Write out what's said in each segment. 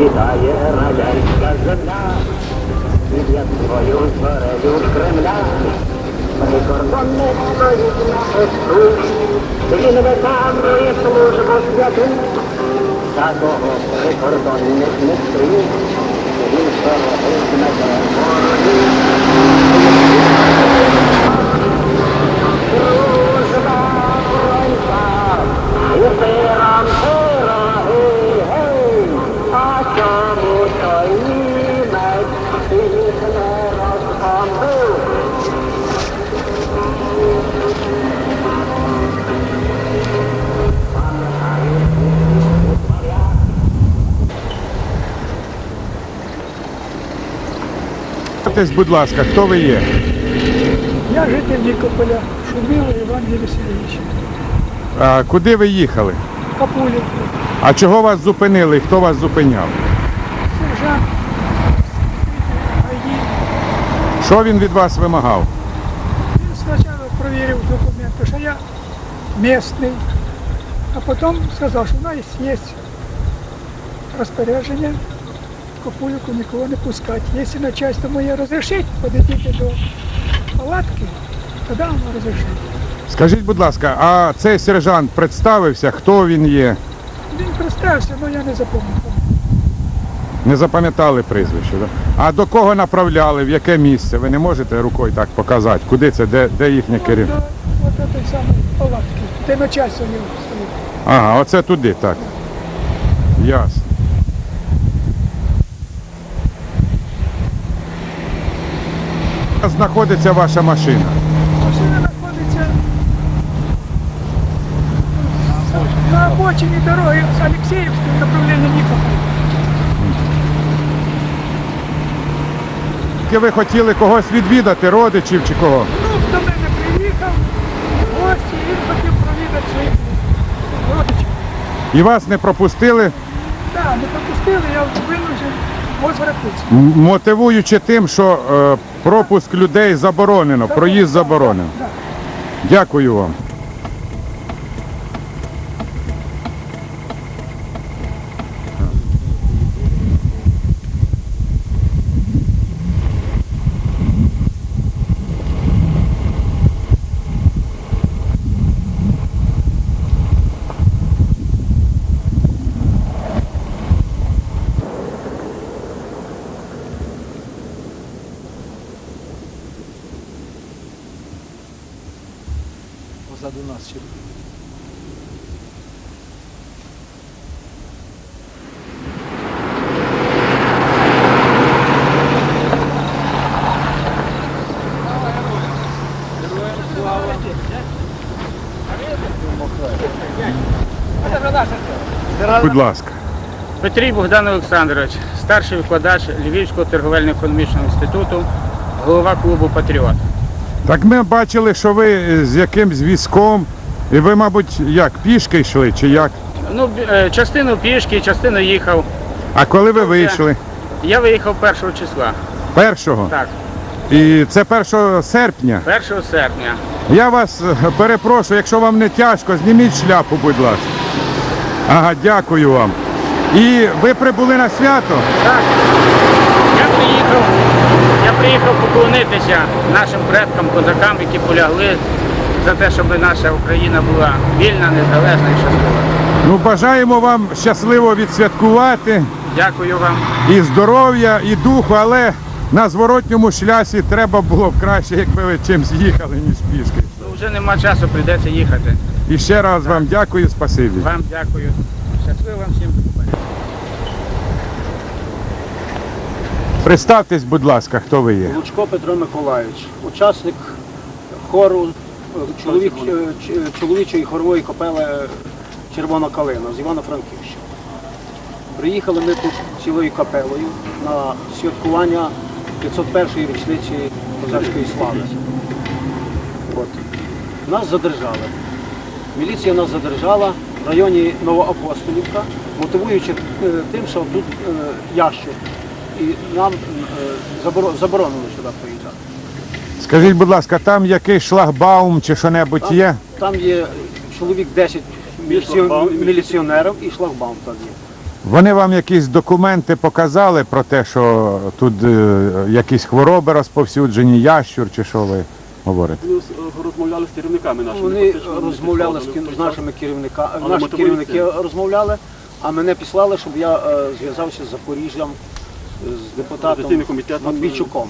Вітає радянська земля, під свою зорею Кремля. Прикордонник стоїть на посту, він виконує службу святу. Такого прикордонник не стоїть, він стоїть на землі. Представтесь, будь ласка, хто ви є? Я житель Нікополя, Шумило Іван Єлісійович. А, куди ви їхали? Капулів, А чого вас зупинили і хто вас зупиняв? сержант, АІ. Що він від вас вимагав? Він спочатку перевірив документи, що я місний, а потім сказав, що в нас є розпорядження Капулівку нікого не пускати. Якщо начальство моє розрішить, подійдіть до палатки, тоді воно розрішить. Скажіть, будь ласка, а цей сержант представився, хто він є? Він представився, але я не запам'ятав. Не запам'ятали прізвище, да? А до кого направляли, в яке місце? Ви не можете рукою так показати? Куди це, де, де їхнє От керівник? до от этой самої палатки, де начальство його стоїть. Ага, оце туди, так. Ясно. Де Знаходиться ваша машина. Машина знаходиться на обочині дороги з Олексіївського направлення Нікополя. Ви хотіли когось відвідати, родичів чи кого? Ну, до мене приїхав гості, і він хотів провідати своїх родичів. І вас не пропустили, Так, не пропустили, я винужен возвратитися. м- мотивуючи тим, що е, пропуск людей заборонено, проїзд заборонено. Так, Дякую вам. Позаду нас ще. Будь ласка. Петрій Богдан Олександрович, старший викладач Львівського торговельно-економічного інституту, голова клубу Патріот. Так ми бачили, що ви з якимсь візком, і ви, мабуть, як, пішки йшли чи як? Ну, е, частину пішки, частину їхав. А коли ви вийшли? Я виїхав 1 числа. Першого? Так, І це 1 серпня. 1 серпня. Я вас е, перепрошую, якщо вам не тяжко, зніміть шляпу, будь ласка. Ага, дякую вам. І ви прибули на свято? Так. Я приїхав, поклонитися нашим предкам, козакам, які полягли за те, щоб наша Україна була вільна, незалежна і щаслива. Ну, бажаємо вам щасливо відсвяткувати Дякую вам. і здоров'я, і духу, але на зворотньому шлясі треба було б краще, якби ви чимсь їхали, ніж пішки. Ну, вже нема часу, прийдеться їхати. І ще раз вам дякую, спасибі. Вам дякую. Щасливо вам всім. до побачення. Представтесь, будь ласка, хто ви є. Лучко Петро Миколаївич, учасник хору чоловік, е, чоловічої хорової капели Червона калина з Івано-Франківщини. Приїхали ми тут цілою капелою на святкування 501-ї річниці козацької слави. От. Нас задержали. Міліція нас задержала в районі Новоапостолівка, мотивуючи е, тим, що тут е, ящик. І нам е, заборо- заборонено сюди приїжджати. Скажіть, будь ласка, там якийсь шлагбаум чи що-небудь є? Там є чоловік 10 міліціонерів і шлагбаум там є. Вони вам якісь документи показали про те, що тут е, якісь хвороби розповсюджені, ящур чи що ви говорите? Е, розмовляли з керівниками нашими. Вони розмовляли з, кін- з нашими керівниками, Але наші керівники розмовляли, а мене післали, щоб я е, зв'язався з Запоріжжям, з депутатом Матвійчуком.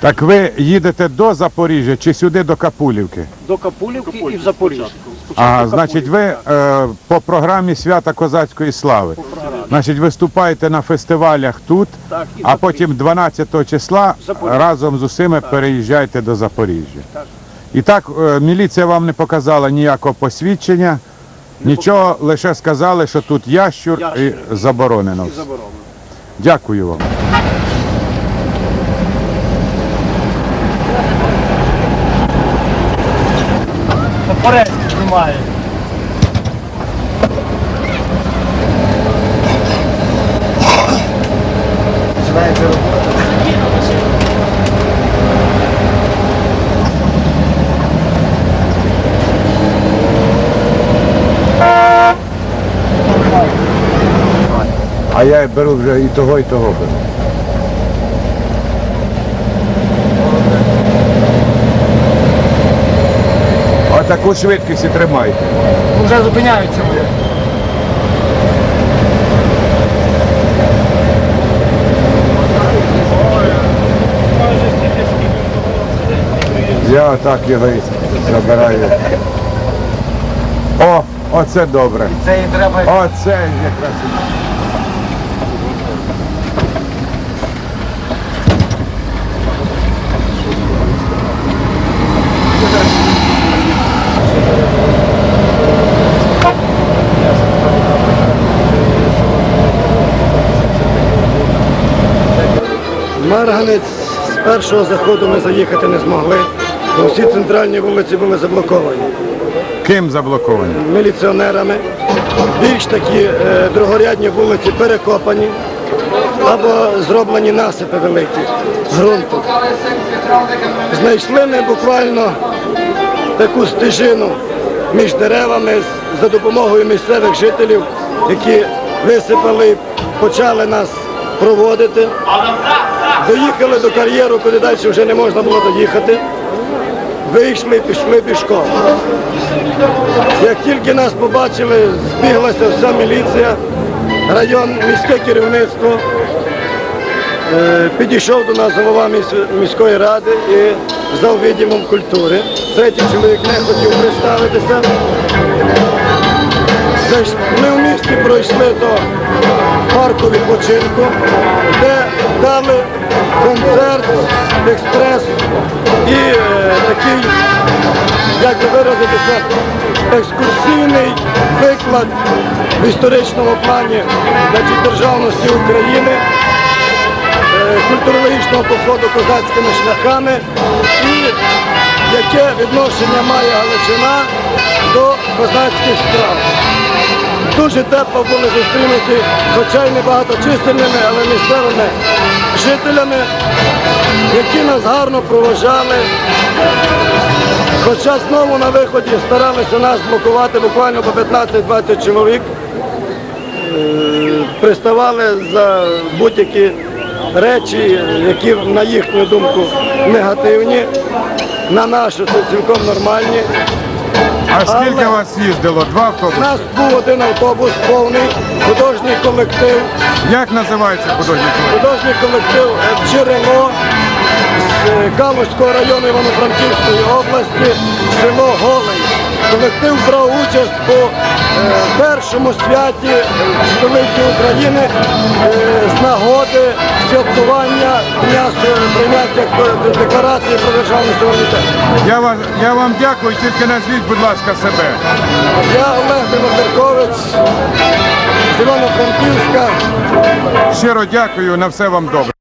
Так ви їдете до Запоріжжя чи сюди до Капулівки? До Капулівки і в Запоріжжя. спочатку. Ага, До значить, ви е, по програмі Свята Козацької слави. Значить, виступаєте на фестивалях тут, Так, і а потім 12 числа Запоріжжя. разом з усіми переїжджаєте до Запоріжжя. Так. І так, е, міліція вам не показала ніякого посвідчення, нічого, лише сказали, що тут ящур Ящур. і заборонено. І заборонено. Дякую вам. Порецький знімає. А я беру вже і того, і того беру. Отаку швидкість і тримайте. Вже зупиняються вони. Я отак його і забираю. О, оце добре. Це і треба. Оце якраз. Марганець з першого заходу ми заїхати не змогли, бо всі центральні вулиці були заблоковані Ким заблоковані? міліціонерами. Більш такі е, другорядні вулиці перекопані або зроблені насипи великі ґрунту. Знайшли ми буквально таку стежину між деревами за допомогою місцевих жителів, які висипали і почали нас проводити. Доїхали до кар'єру, куди далі вже не можна було доїхати. Вийшли, пішли пішком. Як тільки нас побачили, збіглася вся міліція, район, міське керівництво. Е, Підійшов до нас голова міської ради і зав відділом культури. Третій чоловік не хотів представитися. Ми в місті пройшли до парку відпочинку, де дали концерт, експрес і е, такий, як би виразитися, екскурсійний виклад в історичному плані значить, державності України, е, культурологічного походу козацькими шляхами і яке відношення має Галичина до козацьких справ. Дуже тепло були зустрінуті, хоча й не багаточисельними, але місцевими жителями, які нас гарно проважали. Хоча знову на виході старалися нас блокувати буквально по 15-20 чоловік, Е, приставали за будь-які речі, які на їхню думку негативні, на нашу це цілком нормальні. А скільки Але- вас їздило? Два У автобуси? нас був один автобус повний, художній колектив, Як називається художній колектив? художній колектив е, Джерело з е, Калузького району Івано-Франківської області, село Голий. Колектив брав участь по е, першому святі столиці України е, з нагоди святкування дня прийняття декларації про державний суверенітет. Я, вас, я вам дякую, тільки назвіть, будь ласка, себе. Я Олег Білоцеркович з Івано-Франківська. Щиро дякую, на все вам добре.